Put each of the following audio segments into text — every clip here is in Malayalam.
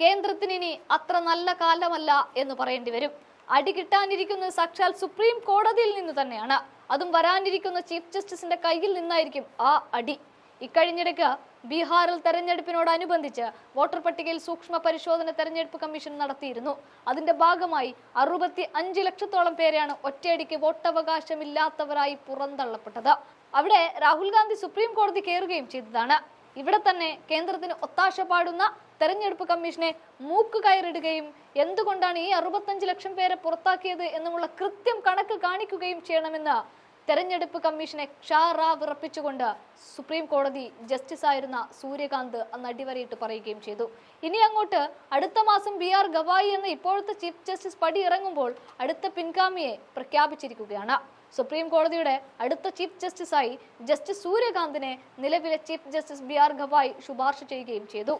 കേന്ദ്രത്തിന് ഇനി അത്ര നല്ല കാലമല്ല എന്ന് പറയേണ്ടി വരും. അടി കിട്ടാനിരിക്കുന്നത് സാക്ഷാൽ സുപ്രീം കോടതിയിൽ നിന്ന് തന്നെയാണ്. അതും വരാനിരിക്കുന്ന ചീഫ് ജസ്റ്റിസിന്റെ കയ്യിൽ നിന്നായിരിക്കും ആ അടി. ഇക്കഴിഞ്ഞിടയ്ക്ക് ബീഹാറിൽ തെരഞ്ഞെടുപ്പിനോടനുബന്ധിച്ച് വോട്ടർ പട്ടികയിൽ സൂക്ഷ്മ പരിശോധന തെരഞ്ഞെടുപ്പ് കമ്മീഷൻ നടത്തിയിരുന്നു. അതിന്റെ ഭാഗമായി അറുപത്തി അഞ്ച് ലക്ഷത്തോളം പേരെയാണ് ഒറ്റയടിക്ക് വോട്ടവകാശമില്ലാത്തവരായി പുറന്തള്ളപ്പെട്ടത്. അവിടെ രാഹുൽ ഗാന്ധി സുപ്രീം കോടതി കയറുകയും ചെയ്തതാണ്. ഇവിടെ തന്നെ കേന്ദ്രത്തിന് ഒത്താശ പാടുന്ന തെരഞ്ഞെടുപ്പ് കമ്മീഷനെ മൂക്ക് കയറിടുകയും എന്തുകൊണ്ടാണ് ഈ അറുപത്തഞ്ച് ലക്ഷം പേരെ പുറത്താക്കിയത് എന്നുമുള്ള കൃത്യം കണക്ക് കാണിക്കുകയും ചെയ്യണമെന്ന് തെരഞ്ഞെടുപ്പ് കമ്മീഷനെ ക്ഷാറാവിറപ്പിച്ചുകൊണ്ട് സുപ്രീം കോടതി ജസ്റ്റിസ് ആയിരുന്ന സൂര്യകാന്ത് അന്ന് അടിവരയിട്ട് പറയുകയും ചെയ്തു. ഇനി അങ്ങോട്ട് അടുത്ത മാസം ബി ആർ ഗവായി എന്ന ഇപ്പോഴത്തെ ചീഫ് ജസ്റ്റിസ് പടി ഇറങ്ങുമ്പോൾ അടുത്ത പിൻഗാമിയെ പ്രഖ്യാപിച്ചിരിക്കുകയാണ്. സുപ്രീം കോടതിയുടെ അടുത്ത ചീഫ് ജസ്റ്റിസായി ജസ്റ്റിസ് സൂര്യകാന്തിനെ നിലവിലെ chief justice B R Gavai ശുപാർശ ചെയ്യുകയും ചെയ്തു.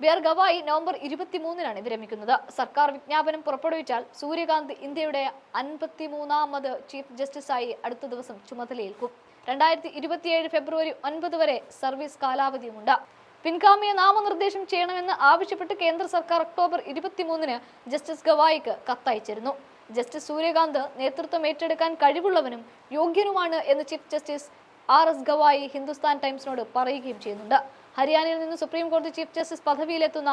ബി ആർ ഗവായി നവംബർ ഇരുപത്തിമൂന്നിനാണ് വിരമിക്കുന്നത് സർക്കാർ വിജ്ഞാപനം പുറപ്പെടുവിച്ചാൽ സൂര്യകാന്ത് ഇന്ത്യയുടെ അൻപത്തിമൂന്നാമത് ചീഫ് ജസ്റ്റിസായി അടുത്ത ദിവസം ചുമതലയേൽക്കും. രണ്ടായിരത്തി ഇരുപത്തിയേഴ് ഫെബ്രുവരി ഒൻപത് വരെ സർവീസ് കാലാവധിയുമുണ്ട്. പിൻഗാമിയെ നാമനിർദ്ദേശം ചെയ്യണമെന്ന് ആവശ്യപ്പെട്ട് കേന്ദ്ര സർക്കാർ ഒക്ടോബർ ഇരുപത്തിമൂന്നിന് ജസ്റ്റിസ് ഗവായിക്ക് കത്തയച്ചിരുന്നു. ജസ്റ്റിസ് സൂര്യകാന്ത് നേതൃത്വം ഏറ്റെടുക്കാൻ കഴിവുള്ളവനും യോഗ്യനുമാണ് എന്ന് chief justice R S Gavai Hindustan ടൈംസിനോട് പറയുകയും ചെയ്യുന്നുണ്ട്. ഹരിയാനയിൽ നിന്ന് സുപ്രീം കോടതി ചീഫ് ജസ്റ്റിസ് പദവിയിലെത്തുന്ന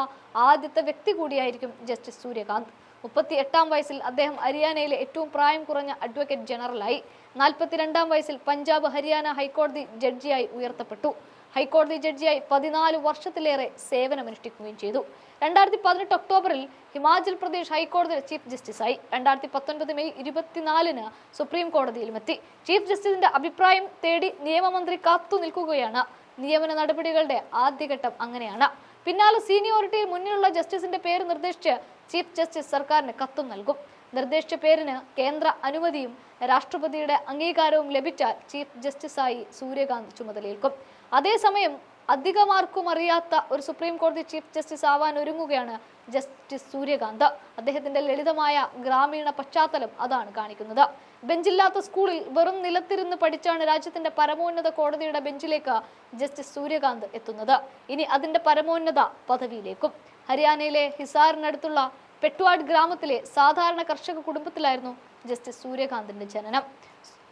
ആദ്യത്തെ വ്യക്തി കൂടിയായിരിക്കും ജസ്റ്റിസ് സൂര്യകാന്ത്. മുപ്പത്തി എട്ടാം വയസ്സിൽ അദ്ദേഹം ഹരിയാനയിലെ ഏറ്റവും പ്രായം കുറഞ്ഞ അഡ്വക്കേറ്റ് ജനറലായി. നാൽപ്പത്തിരണ്ടാം വയസ്സിൽ പഞ്ചാബ് ഹരിയാന ഹൈക്കോടതി ജഡ്ജിയായി ഉയർത്തപ്പെട്ടു. ഹൈക്കോടതി ജഡ്ജിയായി പതിനാല് വർഷത്തിലേറെ സേവനമനുഷ്ഠിക്കുകയും ചെയ്തു. രണ്ടായിരത്തി പതിനെട്ട് ഒക്ടോബറിൽ ഹിമാചൽ പ്രദേശ് ഹൈക്കോടതി ചീഫ് ജസ്റ്റിസായി. രണ്ടായിരത്തി പത്തൊൻപത് മെയ് ഇരുപത്തിനാലിന് സുപ്രീം കോടതിയിലുമെത്തി ചീഫ് ജസ്റ്റിസിന്റെ അഭിപ്രായം തേടി നിയമമന്ത്രി കാത്തു നിൽക്കുകയാണ്. നിയമന നടപടികളുടെ ആദ്യഘട്ടം അങ്ങനെയാണ്. പിന്നാലെ സീനിയോറിറ്റിയിൽ മുന്നിലുള്ള ജസ്റ്റിസിന്റെ പേര് നിർദ്ദേശിച്ച് ചീഫ് ജസ്റ്റിസ് സർക്കാരിന് കത്തും നൽകും. നിർദ്ദേശിച്ച പേരിന് കേന്ദ്ര അനുമതിയും രാഷ്ട്രപതിയുടെ അംഗീകാരവും ലഭിച്ചാൽ ചീഫ് ജസ്റ്റിസായി സൂര്യകാന്ത് ചുമതലയേൽക്കും. അതേസമയം അധികമാർക്കും അറിയാത്ത ഒരു സുപ്രീം കോടതി ചീഫ് ജസ്റ്റിസ് ആവാൻ ഒരുങ്ങുകയാണ് ജസ്റ്റിസ് സൂര്യകാന്ത്. അദ്ദേഹത്തിന്റെ ലളിതമായ ഗ്രാമീണ പശ്ചാത്തലം അതാണ് കാണിക്കുന്നത്. ബെഞ്ചില്ലാത്ത സ്കൂളിൽ വെറും നിലത്തിരുന്ന് പഠിച്ചാണ് രാജ്യത്തിന്റെ പരമോന്നത കോടതിയുടെ ബെഞ്ചിലേക്ക് ജസ്റ്റിസ് സൂര്യകാന്ത് എത്തുന്നത്. ഇനി അതിന്റെ പരമോന്നത പദവിയിലേക്കും. ഹരിയാനയിലെ ഹിസാറിനടുത്തുള്ള പെട്വാഡ് ഗ്രാമത്തിലെ സാധാരണ കർഷക കുടുംബത്തിലായിരുന്നു ജസ്റ്റിസ് സൂര്യകാന്തിന്റെ ജനനം.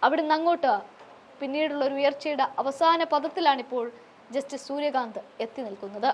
അവിടുന്ന് അങ്ങോട്ട് പിന്നീടുള്ള ഒരു ഉയർച്ചയുടെ അവസാന പദത്തിലാണിപ്പോൾ ജസ്റ്റിസ് സൂര്യകാന്ത് എത്തി നിൽക്കുന്നത്.